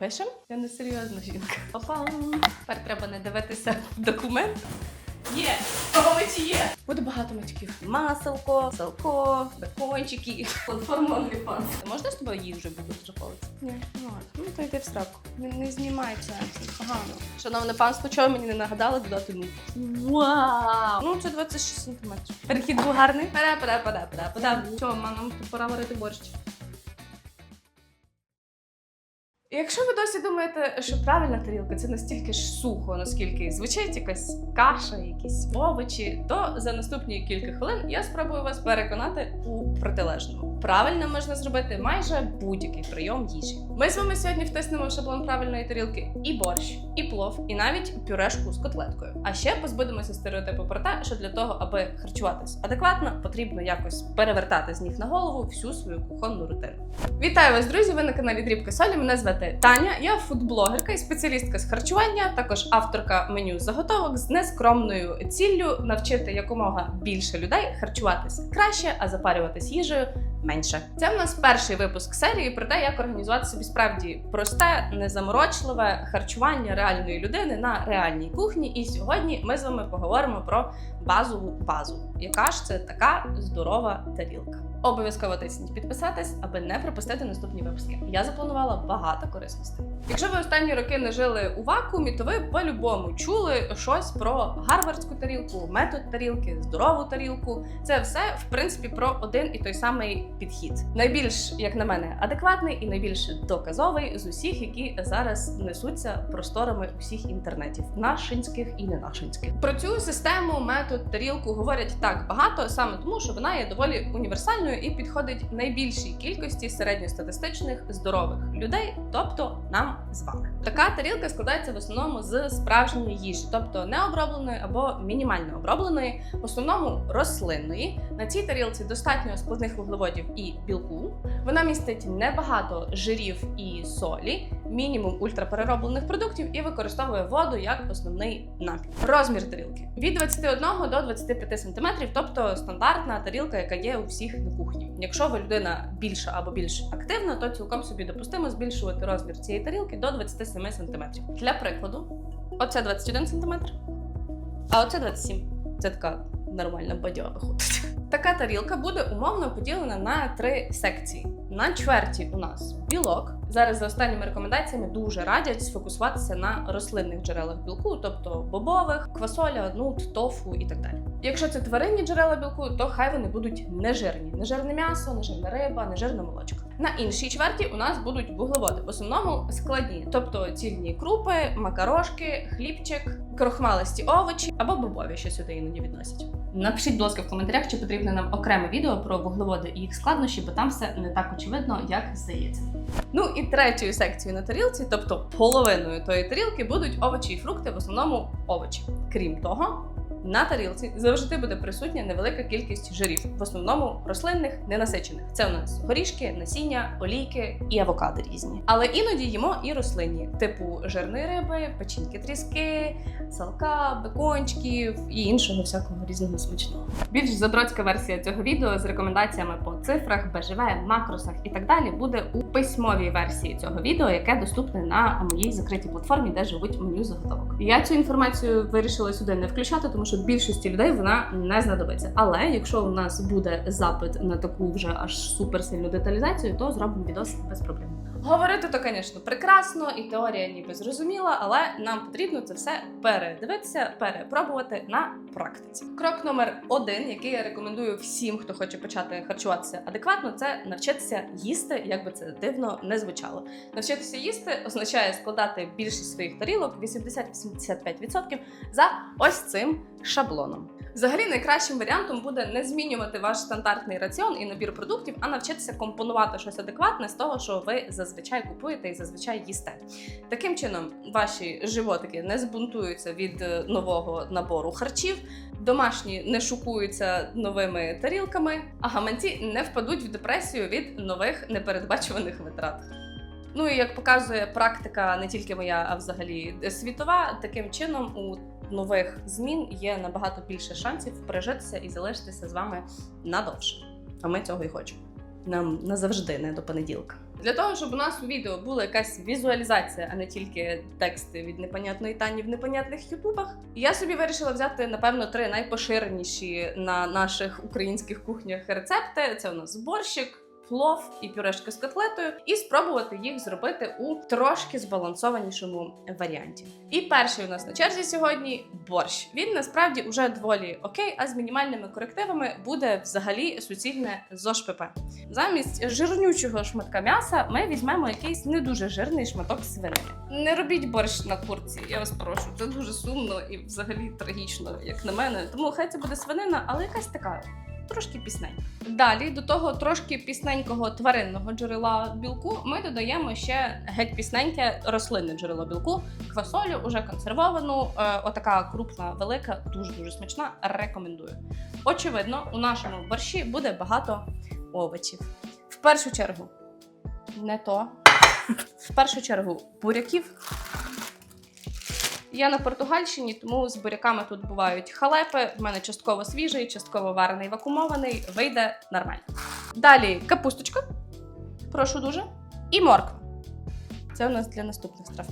пишемо. Я не серйозна жінка. Опа. Тепер треба не дивитися документ. Є! Овочі є! Буде багато матюків. Маселко, салко, бекончики, платформа OnlyFans. Можна з тобою їжу буду фотографувати? Ні, не можна. Ну то йди в сраку. Не, не знімай це, це погано. Шановне панство, чого мені не нагадали додати ну. Вау! Ну це 26 сантиметрів. Перехід був гарний. Пера. Чого, нам пора варити борщ. Якщо ви досі думаєте, що правильна тарілка це настільки ж сухо, наскільки звучить якась каша, якісь овочі, то за наступні кілька хвилин я спробую вас переконати у протилежному. Правильно можна зробити майже будь-який прийом їжі. Ми з вами сьогодні втиснемо в шаблон правильної тарілки і борщ, і плов, і навіть пюрешку з котлеткою. А ще позбудемося стереотипу про те, що для того, аби харчуватись адекватно, потрібно якось перевертати з ніг на голову всю свою кухонну рутину. Вітаю вас, друзі! Ви на каналі Дрібка Солі. Мене звати Таня. Я фудблогерка і спеціалістка з харчування, також авторка меню заготовок з нескромною ціллю навчити якомога більше людей харчуватись краще, а запарюватись їжею менше. Це в нас перший випуск серії про те, як організувати собі справді просте, незаморочливе харчування реальної людини на реальній кухні. І сьогодні ми з вами поговоримо про базову базу. Яка ж це така здорова тарілка? Обов'язково тисніть підписатись, аби не пропустити наступні випуски. Я запланувала багато корисностей. Якщо ви останні роки не жили у вакуумі, то ви по-любому чули щось про гарвардську тарілку, метод тарілки, здорову тарілку. Це все в принципі про один і той самий підхід. Найбільш, як на мене, адекватний і найбільш доказовий з усіх, які зараз несуться просторами усіх інтернетів, нашинських і не нашинських. Про цю систему, метод, тарілку говорять так багато, саме тому, що вона є доволі універсальною і підходить найбільшій кількості середньостатистичних здорових людей, тобто нам з вами. Така тарілка складається в основному з справжньої їжі, тобто необробленої або мінімально обробленої, в основному рослинної. На цій тарілці достатньо складних вуглеводів і білку. Вона містить небагато жирів і солі, мінімум ультраперероблених продуктів і використовує воду як основний напій. Розмір тарілки від 21 до 25 см, тобто стандартна тарілка, яка є у всіх на кухні. Якщо ви людина більша або більш активна, то цілком собі допустимо збільшувати розмір цієї тарілки до 27 см. Для прикладу, оце 21 см, а оце 27 Це така нормальна бадьова виходить. Така тарілка буде умовно поділена на три секції. На чверті у нас білок. Зараз за останніми рекомендаціями дуже радять сфокусуватися на рослинних джерелах білку, тобто бобових, квасоля, нут, тофу і так далі. Якщо це тваринні джерела білку, то хай вони будуть нежирні: нежирне м'ясо, нежирна риба, нежирна молочка. На іншій чверті у нас будуть вуглеводи, в основному складні, тобто цільні крупи, макарошки, хлібчик, крохмалисті овочі або бобові, що сюди іноді відносять. Напишіть, будь ласка, в коментарях, чи потрібне нам окреме відео про вуглеводи і їх складнощі, бо там все не так очевидно, як здається. Ну і третьою секцією на тарілці, тобто половиною тої тарілки, будуть овочі і фрукти, в основному овочі. Крім того, на тарілці завжди буде присутня невелика кількість жирів, в основному рослинних, ненасичених. Це у нас горішки, насіння, олійки і авокадо різні. Але іноді їмо і рослинні, типу жирної риби, печінки тріски, салка, бекончиків і іншого всякого різного смачного. Більш задротська версія цього відео з рекомендаціями по цифрах, БЖВ, макросах і так далі буде у письмовій версії цього відео, яке доступне на моїй закритій платформі, де живуть меню заготовок. Я цю інформацію вирішила сюди не включати, тому що більшості людей вона не знадобиться. Але якщо у нас буде запит на таку вже аж суперсильну деталізацію, то зробимо відос без проблем. Говорити то, звісно, прекрасно, і теорія ніби зрозуміла, але нам потрібно це все передивитися, перепробувати на практиці. Крок номер один, який я рекомендую всім, хто хоче почати харчуватися адекватно, це навчитися їсти, як би це дивно не звучало. Навчитися їсти означає складати більшість своїх тарілок 80-85% за ось цим шаблоном. Взагалі, найкращим варіантом буде не змінювати ваш стандартний раціон і набір продуктів, а навчитися компонувати щось адекватне з того, що ви зазвичай купуєте і зазвичай їсте. Таким чином, ваші животики не збунтуються від е, нового набору харчів, домашні не шокуються новими тарілками, а гаманці не впадуть в депресію від нових непередбачуваних витрат. Ну і як показує практика, не тільки моя, а взагалі світова, таким чином у нових змін є набагато більше шансів пережитися і залишитися з вами надовше. А ми цього і хочемо. Нам назавжди не до понеділка. Для того, щоб у нас у відео була якась візуалізація, а не тільки тексти від непонятної тані в непонятних ютубах, я собі вирішила взяти, напевно, три найпоширеніші на наших українських кухнях рецепти. Це у нас борщик. Плов і пюрешка з котлетою, і спробувати їх зробити у трошки збалансованішому варіанті. І перший у нас на черзі сьогодні борщ. Він насправді уже доволі окей, а з мінімальними корективами буде взагалі суцільне ЗОЖ ПП. Замість жирнючого шматка м'яса ми візьмемо якийсь не дуже жирний шматок свинини. Не робіть борщ на курці, я вас прошу. Це дуже сумно і взагалі трагічно, як на мене. Тому хай це буде свинина, але якась така. Трошки пісненька. Далі до того трошки пісненького тваринного джерела білку ми додаємо ще геть пісненьке рослинне джерело білку, квасолю, уже консервовану. Е, отака крупна, велика, дуже дуже смачна. Рекомендую. Очевидно, у нашому борщі буде багато овочів. В першу чергу, не то. В першу чергу буряків. Я на Португальщині, тому з буряками тут бувають халепи. В мене частково свіжий, частково варений, вакуумований. Вийде нормально. Далі капусточка. Прошу дуже. І морква. Це у нас для наступних страв.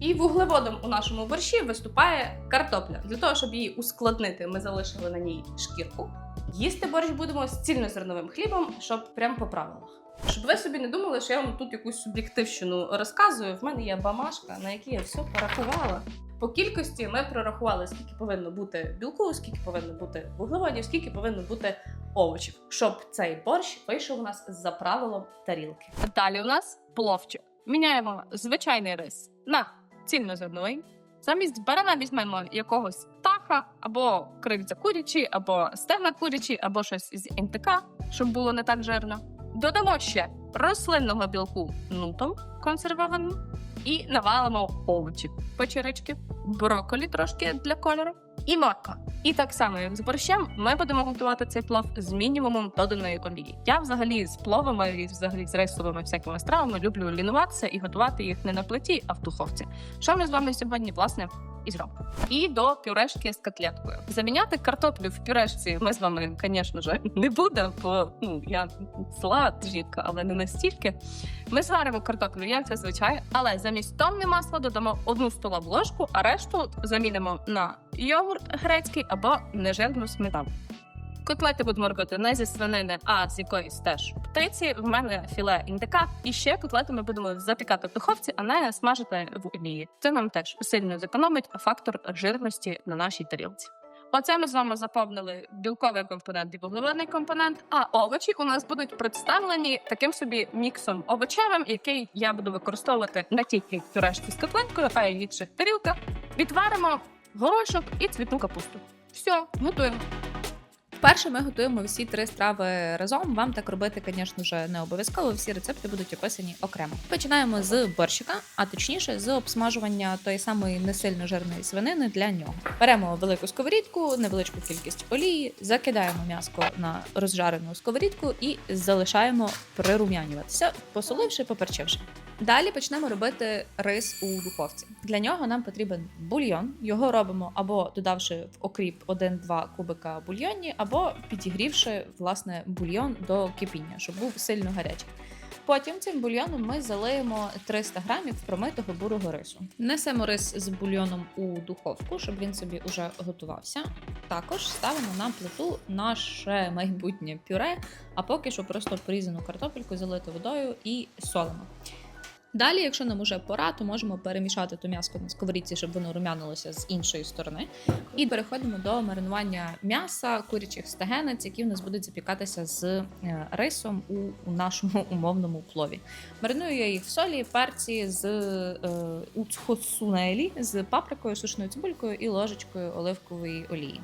І вуглеводом у нашому борщі виступає картопля. Для того, щоб її ускладнити, ми залишили на ній шкірку. Їсти борщ будемо з цільнозерновим хлібом, щоб прям по правилах. Щоб ви собі не думали, що я вам тут якусь суб'єктивщину розказую. В мене є бамашка, на якій я все порахувала. По кількості ми прорахували, скільки повинно бути білку, скільки повинно бути вуглеводів, скільки повинно бути овочів, щоб цей борщ вийшов у нас за правилом тарілки. Далі у нас пловчик. Міняємо звичайний рис на цільнозерновий. Замість барана візьмемо якогось птаха, або крильця курячі, або стегна курячі, або щось з НТК, щоб було не так жирно. Додамо ще рослинного білку нутом консервованим і навалимо овочі, печерички, брокколі трошки для кольору і морква. І так само, як з борщем, ми будемо готувати цей плов з мінімумом доданої олії. Я взагалі з пловами і взагалі з рисовими всякими стравами люблю лінуватися і готувати їх не на плиті, а в духовці. Що ми з вами сьогодні власне і зробимо. І до пюрешки з котлеткою. Заміняти картоплю в пюрешці ми з вами, звісно ж, не будемо, бо ну я зла жінка, але не настільки. Ми зваримо картоплю, як зазвичай, але замість тонни масла додамо одну столову ложку, а решту замінимо на йогурт грецький або нежирну сметану. Котлети робити не зі свинини, а з якоїсь теж птиці. В мене філе індика. І ще котлети ми будемо запікати в духовці, а не смажити в олії. Це нам теж сильно зекономить фактор жирності на нашій тарілці. Оце ми з вами заповнили білковий компонент і вуглеводний компонент. А овочі у нас будуть представлені таким собі міксом овочевим, який я буду використовувати не тільки в пюрешці з котлеткою, а й в інших тарілках. Відваримо горошок і цвітну капусту. Все, готуємо. Вперше ми готуємо всі три страви разом. Вам так робити, звісно ж, не обов'язково. Всі рецепти будуть описані окремо. Починаємо з борщика, а точніше з обсмажування тої самої не сильно жирної свинини для нього. Беремо велику сковорідку, невеличку кількість олії, закидаємо м'яско на розжарену сковорідку і залишаємо прирум'янюватися, посоливши, поперчивши. Далі почнемо робити рис у духовці. Для нього нам потрібен бульйон. Його робимо або додавши в окріп 1-2 кубика бульйонні, або підігрівши власне бульйон до кипіння, щоб був сильно гарячий. Потім цим бульйоном ми залиємо 300 грамів промитого бурого рису. Несемо рис з бульйоном у духовку, щоб він собі уже готувався. Також ставимо на плиту наше майбутнє пюре, а поки що просто порізану картопельку залити водою і солимо. Далі, якщо нам уже пора, то можемо перемішати то м'яско на сковорідці, щоб воно рум'янилося з іншої сторони. І переходимо до маринування м'яса, курячих стегенець, які в нас будуть запікатися з е, рисом у, нашому умовному плові. Мариную я їх в солі, перці з е, уцхосунелі, з паприкою, сушеною цибулькою і ложечкою оливкової олії.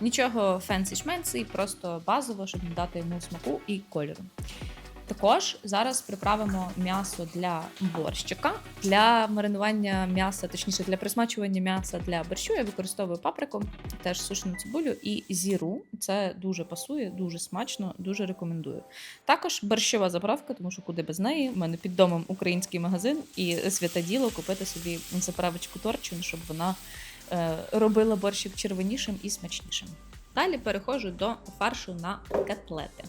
Нічого фенсі шменсі, просто базово, щоб дати йому смаку і кольору. Також зараз приправимо м'ясо для борщика. Для маринування м'яса, точніше для присмачування м'яса для борщу, я використовую паприку, теж сушену цибулю і зіру. Це дуже пасує, дуже смачно, дуже рекомендую. Також борщова заправка, тому що куди без неї. У мене під домом український магазин і святе діло купити собі заправочку торчин, щоб вона е, робила борщик червонішим і смачнішим. Далі переходжу до фаршу на котлети.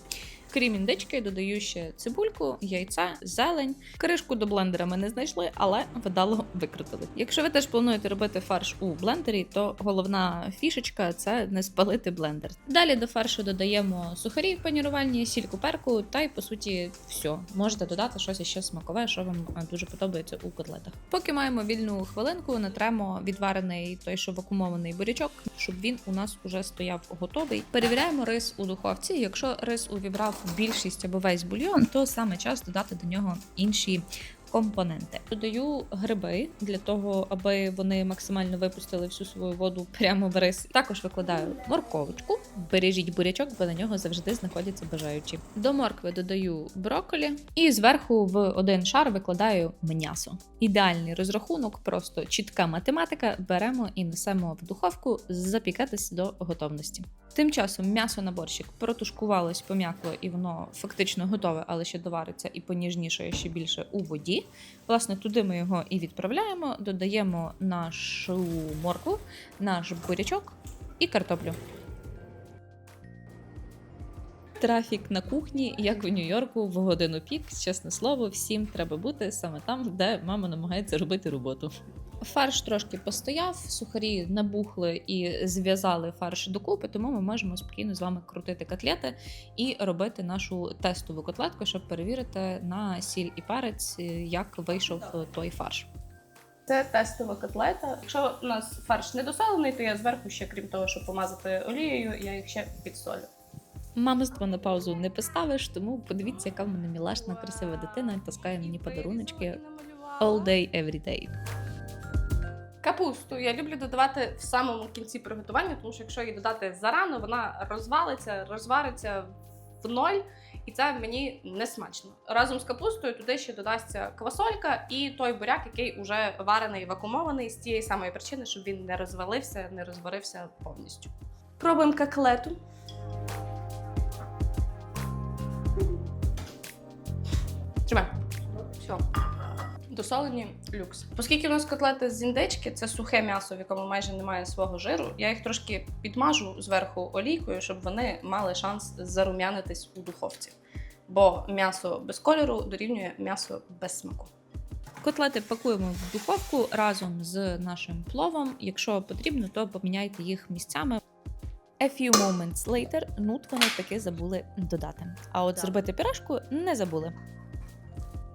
Крім індички, додаю ще цибульку, яйця, зелень. Кришку до блендера ми не знайшли, але вдало викрутили. Якщо ви теж плануєте робити фарш у блендері, то головна фішечка це не спалити блендер. Далі до фаршу додаємо сухарі панірувальні, сіль куперку, та й по суті все. Можете додати щось ще смакове, що вам е, дуже подобається у котлетах. Поки маємо вільну хвилинку, натремо відварений той, що вакуумований бурячок, щоб він у нас уже стояв готовий. Перевіряємо рис у духовці. Якщо рис увібрав більшість або весь бульйон, то саме час додати до нього інші. Компоненти додаю гриби для того, аби вони максимально випустили всю свою воду прямо в рис. Також викладаю морковочку. Бережіть бурячок, бо на нього завжди знаходяться бажаючі. До моркви додаю брокколі і зверху в один шар викладаю м'ясо. Ідеальний розрахунок, просто чітка математика. Беремо і несемо в духовку запікатись до готовності. Тим часом м'ясо на борщик протушкувалось, пом'якло, і воно фактично готове, але ще довариться і поніжнішає ще більше у воді. Власне, туди ми його і відправляємо, додаємо нашу моркву, наш бурячок і картоплю. Трафік на кухні, як в Нью-Йорку, в годину пік, чесне слово, всім треба бути саме там, де мама намагається робити роботу. Фарш трошки постояв, сухарі набухли і зв'язали фарш докупи, тому ми можемо спокійно з вами крутити котлети і робити нашу тестову котлетку, щоб перевірити на сіль і перець, як вийшов той фарш. Це тестова котлета. Якщо у нас фарш недосолений, то я зверху ще, крім того, щоб помазати олією, я їх ще підсолю. Мамиство на паузу не поставиш, тому подивіться, яка в мене мілашна, красива дитина, таскає мені подаруночки all day, every day. Капусту я люблю додавати в самому кінці приготування, тому що якщо її додати зарано, вона розвалиться, розвариться в ноль, і це мені не смачно. Разом з капустою туди ще додасться квасолька і той буряк, який уже варений, вакуумований з тієї самої причини, щоб він не розвалився, не розварився повністю. Пробуємо котлету. Тримай. Все. Досолені люкс. Оскільки у нас котлети з індички, це сухе м'ясо, в якому майже немає свого жиру. Я їх трошки підмажу зверху олійкою, щоб вони мали шанс зарум'янитись у духовці. Бо м'ясо без кольору дорівнює м'ясо без смаку. Котлети пакуємо в духовку разом з нашим пловом. Якщо потрібно, то поміняйте їх місцями. A few moments later, нут вони таки забули додати. А от зробити пірашку не забули.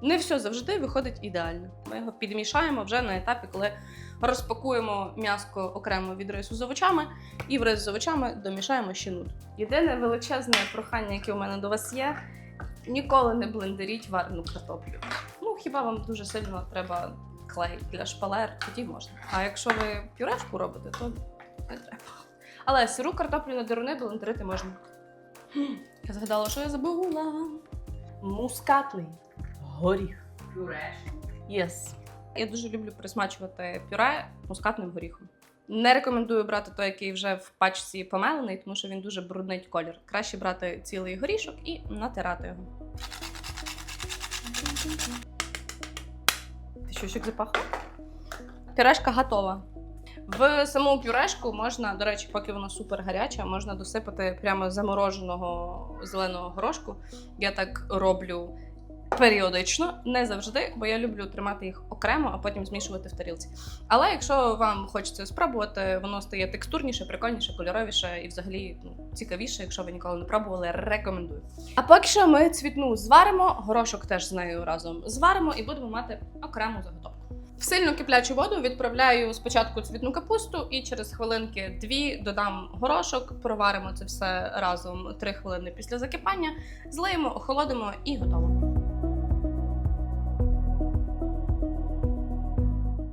Не все завжди виходить ідеально. Ми його підмішаємо вже на етапі, коли розпакуємо м'яско окремо від рису з овочами, і в рис з овочами домішаємо ще нут. Єдине величезне прохання, яке у мене до вас є: ніколи не блендеріть варену картоплю. Ну, хіба вам дуже сильно треба клей для шпалер, тоді можна. А якщо ви пюрешку робите, то не треба. Але сиру картоплю на деруни блендерити можна. Я згадала, що я забула. Мускатний горіх. Пюреш. Yes. Я дуже люблю присмачувати пюре мускатним горіхом. Не рекомендую брати той, який вже в пачці помелений, тому що він дуже бруднить колір. Краще брати цілий горішок і натирати його. Ти що, щось запахло? Пюрешка готова. В саму пюрешку можна, до речі, поки вона супер гаряча, можна досипати прямо замороженого зеленого горошку. Я так роблю періодично, не завжди, бо я люблю тримати їх окремо, а потім змішувати в тарілці. Але якщо вам хочеться спробувати, воно стає текстурніше, прикольніше, кольоровіше і взагалі ну, цікавіше, якщо ви ніколи не пробували, рекомендую. А поки що ми цвітну зваримо, горошок теж з нею разом зваримо і будемо мати окрему заготовку. В сильну киплячу воду відправляю спочатку цвітну капусту і через хвилинки дві додам горошок, проваримо це все разом 3 хвилини після закипання, злиємо, охолодимо і готово.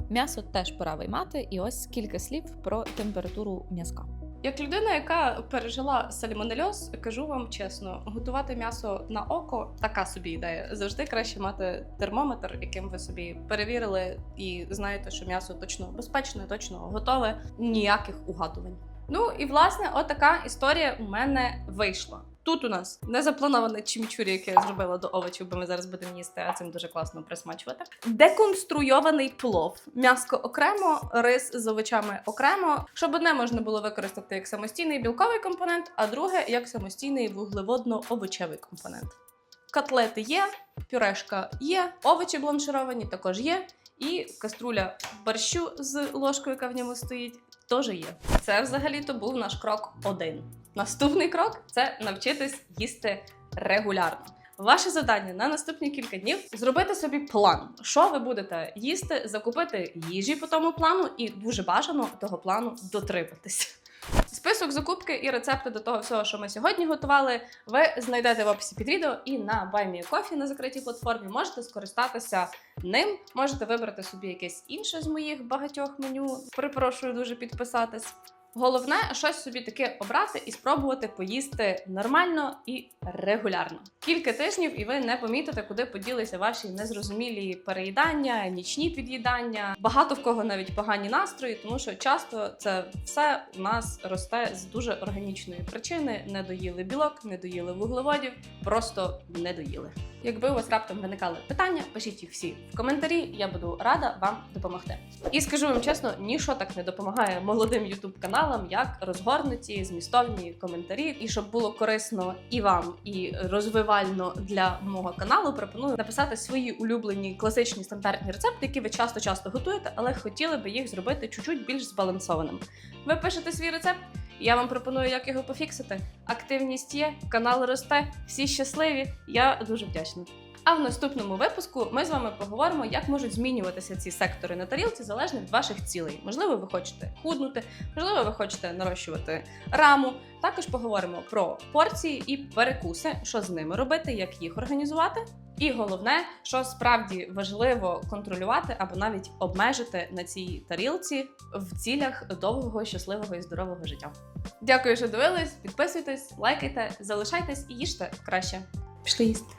М'ясо теж пора виймати, і ось кілька слів про температуру м'язка. Як людина, яка пережила сальмонельоз, кажу вам чесно, готувати м'ясо на око така собі ідея. Завжди краще мати термометр, яким ви собі перевірили, і знаєте, що м'ясо точно безпечне, точно готове. Ніяких угадувань. Ну і власне, отака історія у мене вийшла. Тут у нас незаплановане чимчурі, яке я зробила до овочів, бо ми зараз будемо їсти, а цим дуже класно присмачувати. Деконструйований плов. М'яско окремо, рис з овочами окремо, щоб одне можна було використати як самостійний білковий компонент, а друге як самостійний вуглеводно-овочевий компонент. Котлети є, пюрешка є, овочі бланшировані також є, і каструля борщу з ложкою, яка в ньому стоїть, теж є. Це взагалі-то був наш крок один. Наступний крок це навчитись їсти регулярно. Ваше завдання на наступні кілька днів зробити собі план, що ви будете їсти, закупити їжі по тому плану, і дуже бажано того плану дотриматись. Список закупки і рецепти до того всього, що ми сьогодні готували, ви знайдете в описі під відео і на BuyMeACoffee на закритій платформі можете скористатися ним. Можете вибрати собі якесь інше з моїх багатьох меню. Припрошую дуже підписатись. Головне щось собі таке обрати і спробувати поїсти нормально і регулярно. Кілька тижнів, і ви не помітите, куди поділися ваші незрозумілі переїдання, нічні під'їдання. Багато в кого навіть погані настрої, тому що часто це все у нас росте з дуже органічної причини: не доїли білок, не доїли вуглеводів, просто не доїли. Якби у вас раптом виникали питання, пишіть їх всі в коментарі. Я буду рада вам допомогти. І скажу вам чесно, ніщо так не допомагає молодим ютуб каналам, як розгорнуті змістовні коментарі. І щоб було корисно і вам, і розвивально для мого каналу, пропоную написати свої улюблені класичні стандартні рецепти, які ви часто часто готуєте, але хотіли би їх зробити чуть-чуть більш збалансованим. Ви пишете свій рецепт. Я вам пропоную, як його пофіксити. Активність є, канал росте, всі щасливі. Я дуже вдячна. А в наступному випуску ми з вами поговоримо, як можуть змінюватися ці сектори на тарілці залежно від ваших цілей. Можливо, ви хочете худнути, можливо, ви хочете нарощувати раму. Також поговоримо про порції і перекуси, що з ними робити, як їх організувати. І головне, що справді важливо контролювати або навіть обмежити на цій тарілці в цілях довгого, щасливого і здорового життя. Дякую, що дивились. Підписуйтесь, лайкайте, залишайтесь і їжте краще. Пішли їсти.